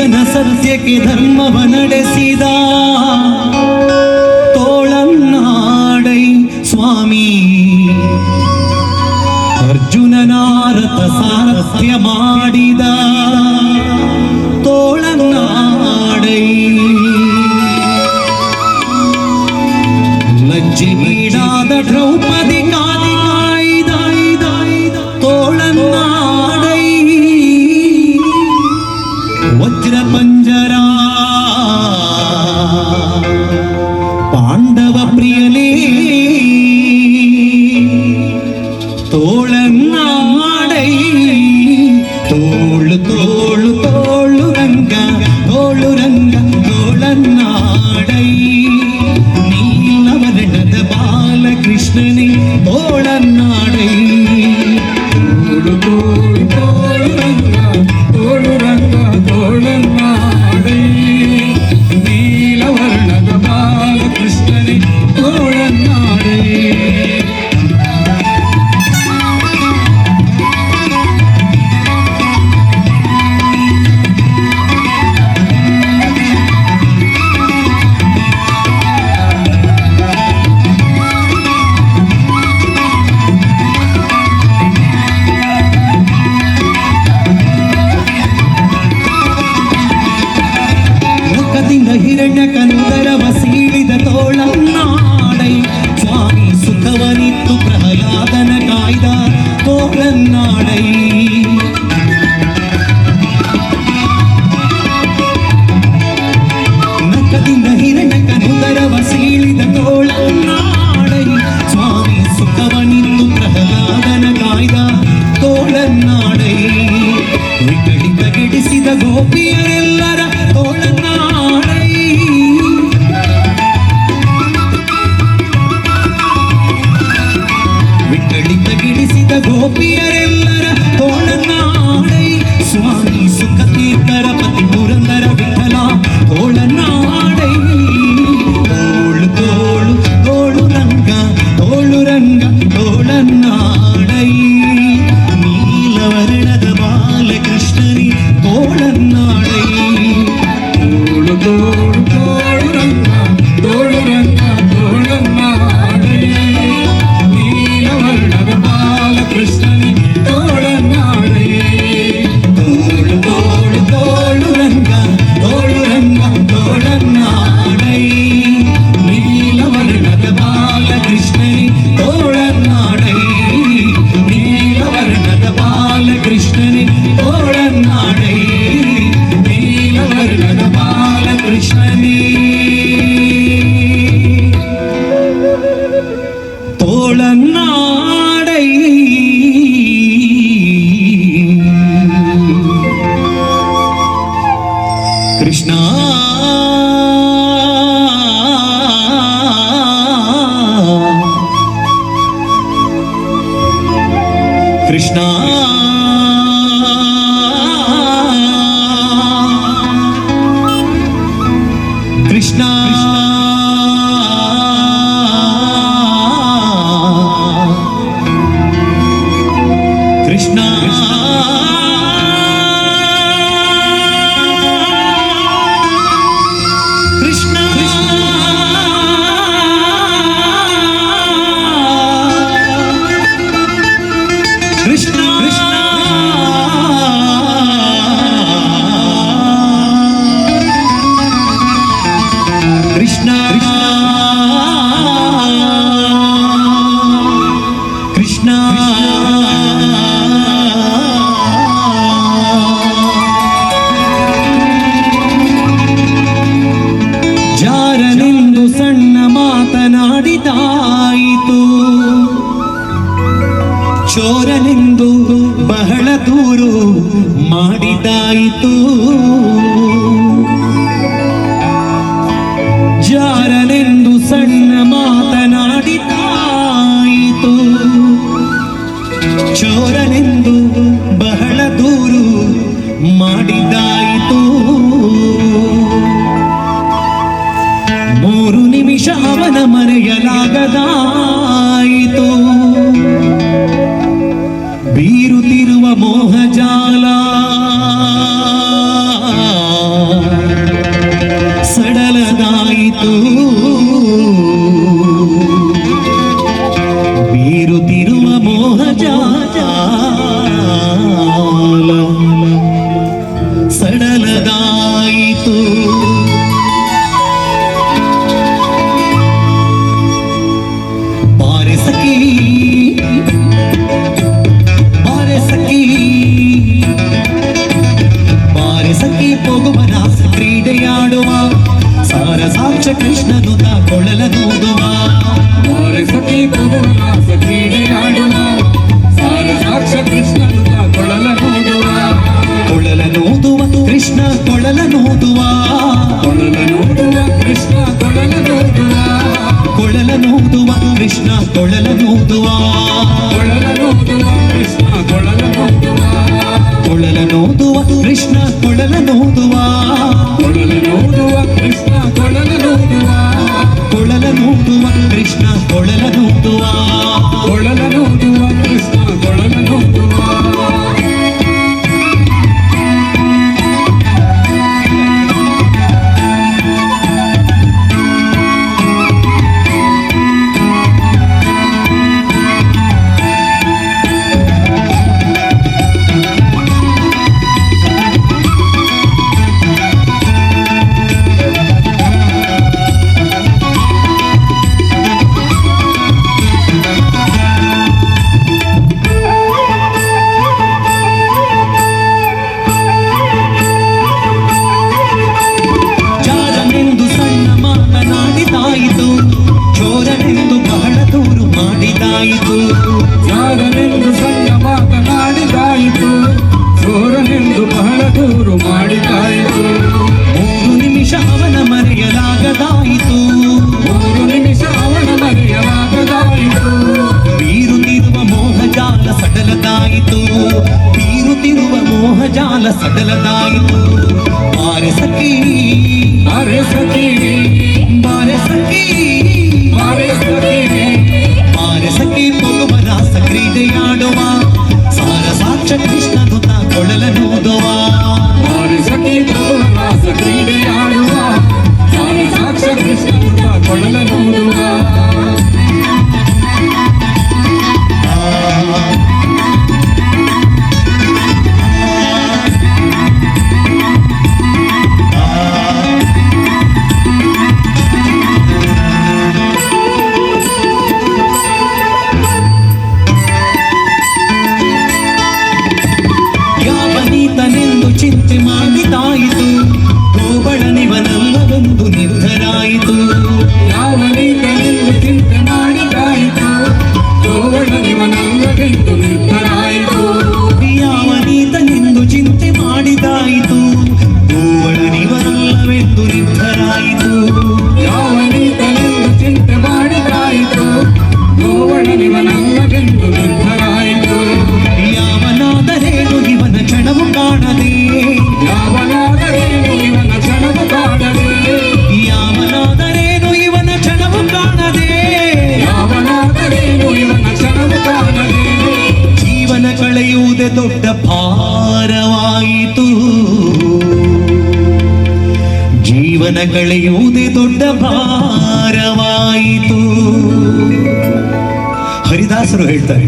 ಜನ ಸತ್ಯಕ್ಕೆ ಧರ್ಮವ ನಡೆಸಿದ. ತೋಳನ್ನಾಡೈ ಸ್ವಾಮಿ. ಅರ್ಜುನನಾರತ ಸಾರಥ್ಯ ಮಾಡಿ todo ഗോപിയരെല്ലര തോണനാടൈ സ്വാമി. Krishna ಮಾಡಿದಾಯಿತು. ಚೋರನೆಂದು ಬಹಳ ದೂರು ಮಾಡಿದಾಯಿತು. ಜಾರನೆಂದು ಸಣ್ಣ ಮಾತನಾಡಿದಾಯಿತು. ಚೋರನೆಂದು ನಿಮಿಷ ಅವನ ಮರೆಯಲಾಗದಾಯಿತು. ಬೀರುತ್ತಿರುವ ಮೋಹಜಾಲ ಸಡಲದಾಯಿತು. ಬೀರುತ್ತಿರುವ ಮೋಹಜಾಲ ராச கிரீடையாடுவான் ದೊಡ್ಡ ಭಾರವಾಯಿತು. ಜೀವನ ಕಳೆಯುವುದೇ ದೊಡ್ಡ ಭಾರವಾಯಿತು. ಹರಿದಾಸರು ಹೇಳ್ತಾರೆ,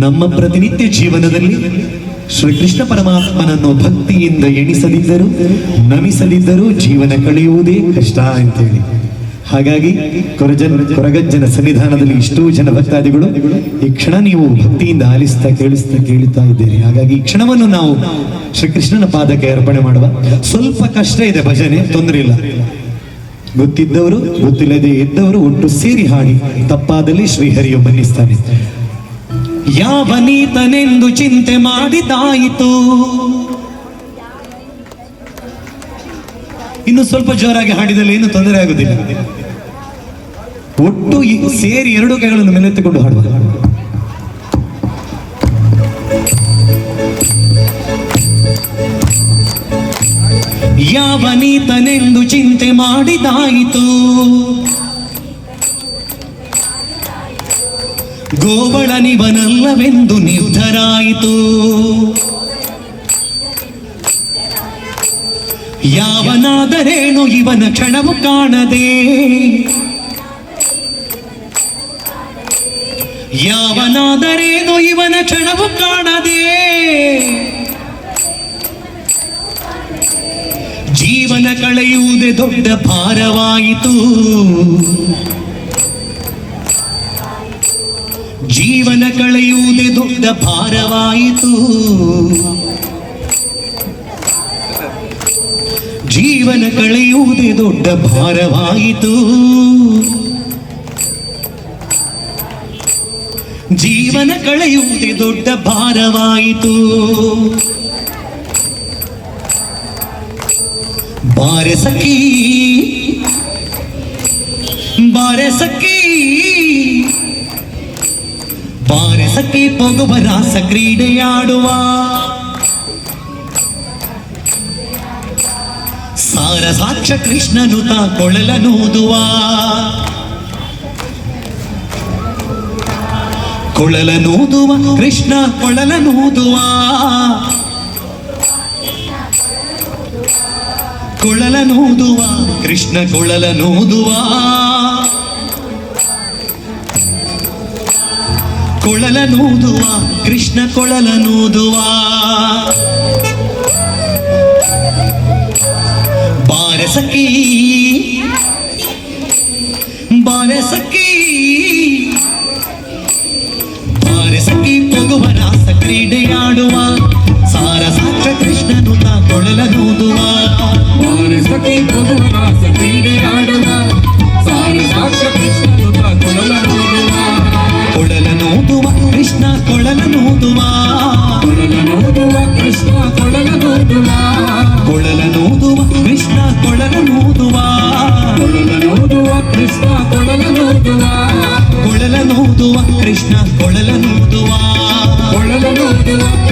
ನಮ್ಮ ಪ್ರತಿನಿತ್ಯ ಜೀವನದಲ್ಲಿ ಶ್ರೀಕೃಷ್ಣ ಪರಮಾತ್ಮನನ್ನು ಭಕ್ತಿಯಿಂದ ಎಣಿಸದಿದ್ದರೂ, ನಮಿಸದಿದ್ದರೂ ಜೀವನ ಕಳೆಯುವುದೇ ಕಷ್ಟ ಅಂತೇಳಿ. ಹಾಗಾಗಿ ಕೊರಜನ ಕೊರಗಜ್ಜನ ಸನ್ನಿಧಾನದಲ್ಲಿ ಇಷ್ಟೋ ಜನ ಭಕ್ತಾದಿಗಳು, ಈ ಕ್ಷಣ ನೀವು ಭಕ್ತಿಯಿಂದ ಆಲಿಸ್ತಾ ಕೇಳಿಸ್ತಾ ಕೇಳುತ್ತಾ ಇದ್ದೀರಿ. ಹಾಗಾಗಿ ಈ ಕ್ಷಣವನ್ನು ನಾವು ಶ್ರೀಕೃಷ್ಣನ ಪಾದಕ್ಕೆ ಅರ್ಪಣೆ ಮಾಡುವ ಸ್ವಲ್ಪ ಕಷ್ಟ ಇದೆ ಭಜನೆ, ತೊಂದರೆ ಇಲ್ಲ. ಗೊತ್ತಿದ್ದವರು, ಗೊತ್ತಿಲ್ಲದೆ ಇದ್ದವರು ಒಟ್ಟು ಸೇರಿ ಹಾಡಿ ತಪ್ಪಾದಲ್ಲಿ ಶ್ರೀಹರಿಯು ಬನ್ನಿಸ್ತಾನೆ ಯಾವ ನೀತನೆಂದು ಚಿಂತೆ ಮಾಡಿದಾಯಿತು? ಇನ್ನು ಸ್ವಲ್ಪ ಜೋರಾಗಿ ಹಾಡಿದಲ್ಲಿ ಏನು ತೊಂದರೆ ಆಗುದಿಲ್ಲ. ಒಟ್ಟು ಸೇರಿ ಎರಡು ಕೈಗಳನ್ನು ಮೇಲೆತ್ತಿಕೊಂಡು ಹಾಡುವ ಯಾವ ನೀತನೆಂದು ಚಿಂತೆ ಮಾಡಿದಾಯಿತು? ಗೋವಳನಿವನಲ್ಲವೆಂದು ನಿರ್ಧರಾಯಿತು? ಯಾವನಾದರೇನು ಇವನ ಕ್ಷಣವು ಕಾಣದೆ? ಯಾವನಾದರೇನು ಇವನ ಕ್ಷಣವು ಕಾಣದೆ? ಜೀವನ ಕಳೆಯುವುದೇ ದೊಡ್ಡ ಭಾರವಾಯಿತು. ಜೀವನ ಕಳೆಯುವುದೇ ದೊಡ್ಡ ಭಾರವಾಯಿತು. ಜೀವನ ಕಳೆಯುವುದೇ ದೊಡ್ಡ ಭಾರವಾಯಿತು. ಜೀವನ ಕಳೆಯುವುದೇ ದೊಡ್ಡ ಭಾರವಾಯಿತು. ಬಾರೆ ಸಖಿ ಬಾರೆ ಸಖಿ ಬಾರೆ ಸಖಿ ಕ್ರೀಡೆಯಾಡುವ. ಸಾರ ಸಾಕ್ಷ ಕೃಷ್ಣನು ತಾ ಕೊಳಲನೂದುವ ಕೊಳಲನೂದುವ ಕೃಷ್ಣ ಕೊಳಲನೂದುವ ಕೊಳಲನೂದುವ ಕೃಷ್ಣ ಕೊಳಲನೂದುವ ಕೊಳಲನೂದುವ ಕೃಷ್ಣ ಕೊಳಲನೂದುವ ಬಾರಸಕಿ ಬಾರಸಕಿ ಬಾರಸಕಿ ಪೊಗುವ ರಾಸ ಕ್ರೀಡೆಯಾಡುವ ಸಾರ ಸಾಕ್ಷ ಕೃಷ್ಣನು ತಾ ಕೊಳಲನೂದುವ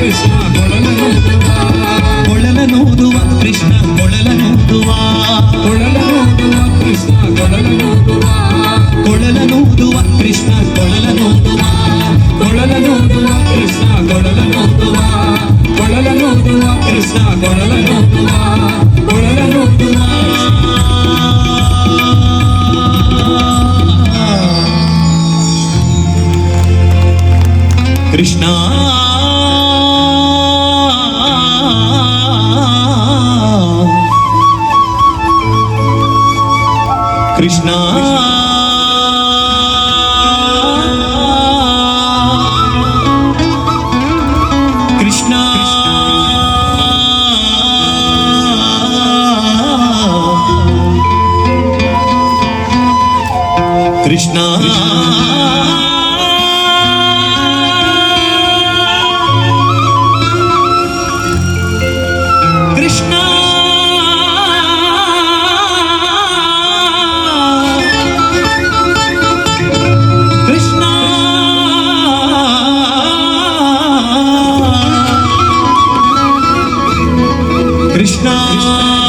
ಕೃಷ್ಣ ಕೊಳಲನೂದುವ ಕೊಳಲನೂದುವ ಕೃಷ್ಣ ಕೊಳಲನೂದುವ ಕೊಳಲನೂದುವ ಕೃಷ್ಣ ಕೊಳಲನೂದುವ ಕೊಳಲನೂದುವ ಕೃಷ್ಣ ಕೊಳಲನೂದುವ ಕೊಳಲನೂದುವ ಕೃಷ್ಣ ಕೊಳಲನೂದುವ ಕೊಳಲನೂದುವ ಕೃಷ್ಣ ಕೊಳಲನೂದುವ ಕೊಳಲನೂದುವ ಕೃಷ್ಣ కృష్ణ. కృష్ణ. కృష్ణ. Krishna.